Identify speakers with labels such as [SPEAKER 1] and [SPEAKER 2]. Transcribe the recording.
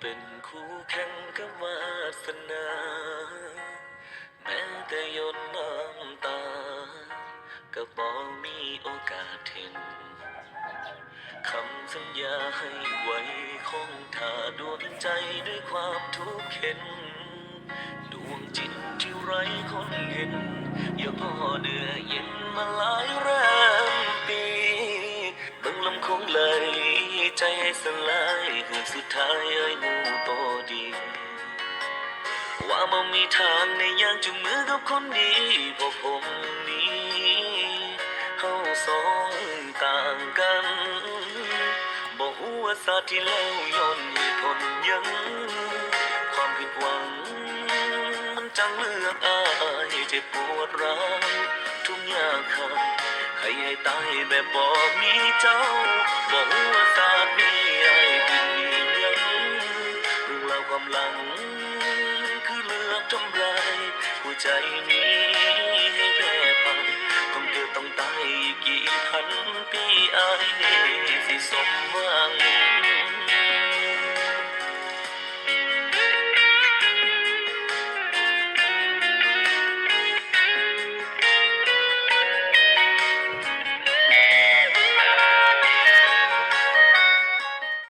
[SPEAKER 1] เป็นคู่แข่งกับวาสนา แม้แต่ยดน้ำตา ก็บอกมีโอกาสเห็นคำสัญญาให้ไว้คงท่าดวงใจด้วยความทุกข์เข็น ดวงจิตที่ไร้คนเห็น อย่าพ่อเดือเย็นมาลา ใจให้สลายคือสุดท้ายเอ้ยหมูโตดี ว่าบ่มีทางในยางจุงมือกับคนดีพราะผมนี้เฮาสองต่างกันบ่ฮู้ว่าสาที่แล้วย้อนเหตุผลหยัง ความผิดหวัง มันจังเลือกอายเจ็บปวดร้าวทุกอย่างขาดให้ให้ตายแบบบ่มีเจ้า บ่ฮู้ชาตินี้อยังเรื่องราวควลัง คือเลือกจำไรหัวใจนี้ให้แพ้พันต้องเกิดต้องตายอีกกี่พันปีไอ้สิสมว่า